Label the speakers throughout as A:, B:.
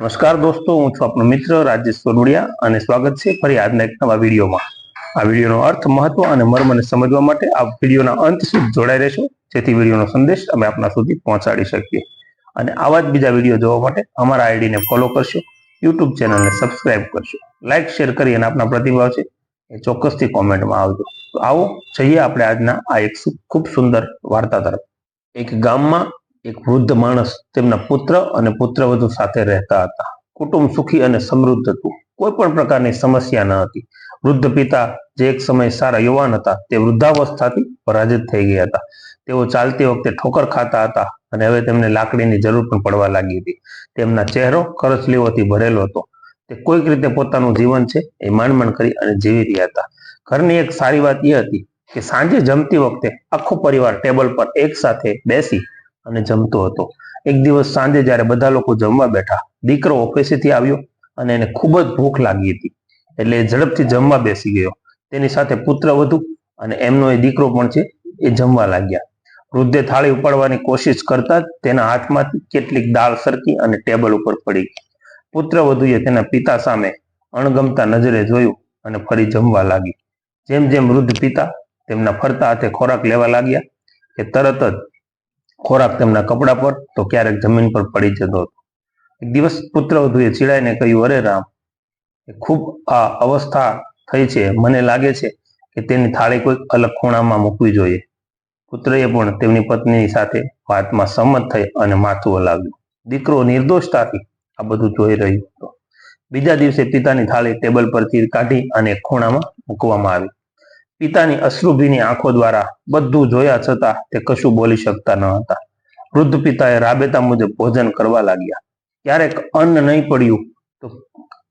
A: નમસ્કાર દોસ્તો, હું છું આપનો મિત્ર રાજેશ સોરવડિયા અને સ્વાગત છે ફરી આજના એક નવા વિડીયોમાં. આ વિડીયોનો અર્થ મહત્વ અને મર્મને સમજવા માટે આ વિડીયોના અંત સુધી જોડાઈ રહેશો, જેથી વિડીયોનો સંદેશ અમે આપના સુધી પહોંચાડી શકીએ. અને આવા જ બીજા વીડિયો જોવા માટે અમારા આઈડીને ફોલો કરશો, યુટ્યુબ ચેનલને સબસ્ક્રાઇબ કરશો. લાઇક શેર કરી અને આપના પ્રતિભાવ છે એ ચોક્કસથી કોમેન્ટમાં આવજો. તો આવો, જઈએ આપણે આજના આ એક ખૂબ સુંદર વાર્તા તરફ. એક ગામમાં એક વૃદ્ધ માણસ તેમના પુત્ર અને પુત્રવધુ સાથે રહેતા હતા. કુટુંબ સુખી અને સમૃદ્ધ હતું. કોઈ પણ પ્રકારની સમસ્યા ન હતી. વૃદ્ધ પિતા જે એક સમયે સારા યુવાન હતા, તે વૃદ્ધાવસ્થાથી પરાજિત થઈ ગયા હતા. તેઓ ચાલતી વખતે ઠોકર ખાતા હતા અને હવે તેમને લાકડીની જરૂર પણ પડવા લાગી હતી. તેમના ચહેરો કરચલીઓથી ભરેલો હતો. તે કોઈક રીતે પોતાનું જીવન છે એ માંડ માંડ કરી અને જીવી રહ્યા હતા. ઘરની એક સારી વાત એ હતી કે સાંજે જમતી વખતે આખો પરિવાર ટેબલ પર એક સાથે બેસી અને જમતો હતો. એક દિવસ સાંજે જ્યારે બધા લોકો જમવા બેઠા, દીકરો ઓફિસેથી આવ્યો અને એને ખૂબ જ ભૂખ લાગી હતી. એટલે ઝડપથી જમવા બેસી ગયો. તેની સાથે પુત્ર વધુ અને એમનો એ દીકરો પણ છે, એ જમવા લાગ્યા. વૃદ્ધે થાળી ઉપાડવાની કોશિશ કરતા તેના હાથમાંથી કેટલીક દાળ સરકી અને ટેબલ ઉપર પડી પુત્ર વધુએ તેના પિતા સામે અણગમતા નજરે જોયું અને ફરી જમવા લાગી. જેમ જેમ વૃદ્ધ પિતા તેમના ફરતા હાથે ખોરાક લેવા લાગ્યા કે તરત જ ખોરાક તેમના કપડા પર તો ક્યારેક જમીન પર પડી જતો હતો. એક દિવસ પુત્ર વધુએ ચીડાઈને કહ્યું, અરે રામ ખૂબ આ અવસ્થા થઈ છે. મને લાગે છે કે તેની થાળી કોઈક અલગ ખૂણામાં મૂકવી જોઈએ. પુત્રએ પણ તેમની પત્ની સાથે વાતમાં સંમત થઈ અને માથું હલાવ્યું. દીકરો નિર્દોષતાથી આ બધું જોઈ રહ્યો હતો. બીજા દિવસે પિતાની થાળી ટેબલ પરથી કાઢી અને ખૂણામાં મૂકવામાં આવી. પિતાની અશ્રુભીની આંખો દ્વારા બધું જોયા છતાં તે કશું બોલી શકતા ન હતા. વૃદ્ધ પિતાએ રાબેતા મુજબ ભોજન કરવા લાગ્યા. ક્યારેક અન્ન નહીં પડ્યું તો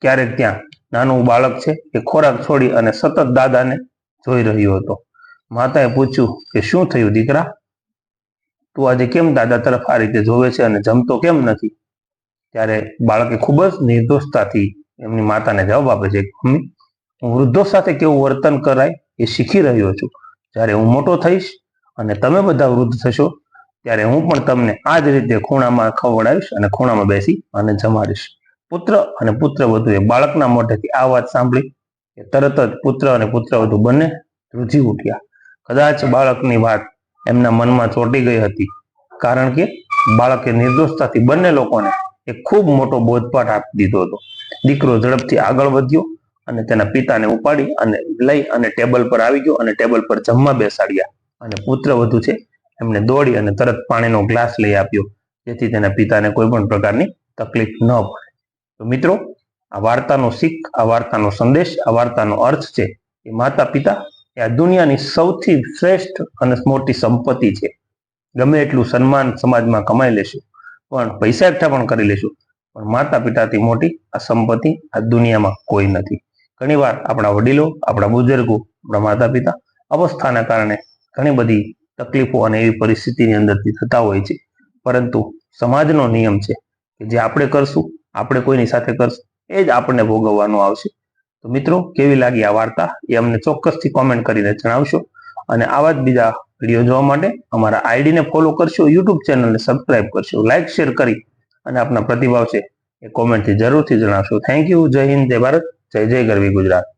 A: ક્યારેક ત્યાં નાનું બાળક છે એ ખોરાક છોડી અને સતત દાદાને જોઈ રહ્યો હતો. માતાએ પૂછ્યું કે શું થયું દીકરા? તું આજે કેમ દાદા તરફ આ રીતે જોવે છે અને જમતો કેમ નથી? ત્યારે બાળકે ખૂબ જ નિર્દોષતાથી એમની માતાને જવાબ આપે છે, મમ્મી, હું વૃદ્ધો સાથે કેવું વર્તન કરાય? એ શીખી રહ્યો છું. જ્યારે હું મોટો થઈશ અને તમે બધા વૃદ્ધ થશો, ત્યારે હું પણ તમને આ જ રીતે ખૂણામાં ખવડાવીશ અને ખૂણામાં બેસી અને જમાડીશ. પુત્ર અને પુત્ર વધુએ બાળકના મોઢેથી આ વાત સાંભળી કે તરત જ પુત્ર અને પુત્ર વધુ બંને ધ્રુજી ઉઠ્યા. કદાચ બાળકની વાત એમના મનમાં ચોંટી ગઈ હતી, કારણ કે બાળકે નિર્દોષતાથી બંને લોકોને એક ખૂબ મોટો બોધપાઠ આપી દીધો હતો. દીકરો ઝડપથી આગળ વધ્યો અને તેના પિતાને ઉપાડી અને લઈ અને ટેબલ પર આવી ગયો અને ટેબલ પર જમવા બેસાડ્યા. અને પુત્ર વધુ છે, એમને દોડી અને તરત પાણીનો ગ્લાસ લઈ આપ્યો. જેથી તેના પિતાને કોઈ પણ પ્રકારની તકલીફ ન પડે. તો મિત્રો, આ વાર્તાનો શીખ, આ વાર્તાનો સંદેશ, આ વાર્તાનો અર્થ છે એ માતા પિતા એ આ દુનિયાની સૌથી શ્રેષ્ઠ અને મોટી સંપત્તિ છે. ગમે એટલું સન્માન સમાજમાં કમાઈ લેશું, પણ પૈસા એકઠા પણ કરી લેશું, પણ માતા પિતાથી મોટી આ સંપત્તિ આ દુનિયામાં કોઈ નથી. ઘણીવાર આપણા વડીલો, આપણા બુઝુર્ગો, આપણા માતા પિતા અવસ્થાના કારણે ઘણી બધી તકલીફો અને એવી પરિસ્થિતિની અંદરથી થતા હોય છે. પરંતુ સમાજનો નિયમ છે કે જે આપણે કરશું, આપણે કોઈની સાથે કરશું, એ જ આપણને ભોગવવાનું આવશે. તો મિત્રો, કેવી લાગી આ વાર્તા? એ અમને ચોક્કસથી કોમેન્ટ કરીને જણાવશો. અને આવા જ બીજા વીડિયો જોવા માટે અમારા આઈડીને ફોલો કરશો, યુટ્યુબ ચેનલને સબસ્ક્રાઇબ કરશો લાઇક શેર કરી અને આપના પ્રતિભાવ છે એ કોમેન્ટથી જરૂરથી જણાવશો. થેન્ક યુ જય હિન્દ, જય ભારત. જય જય ગરવી ગુજરાત.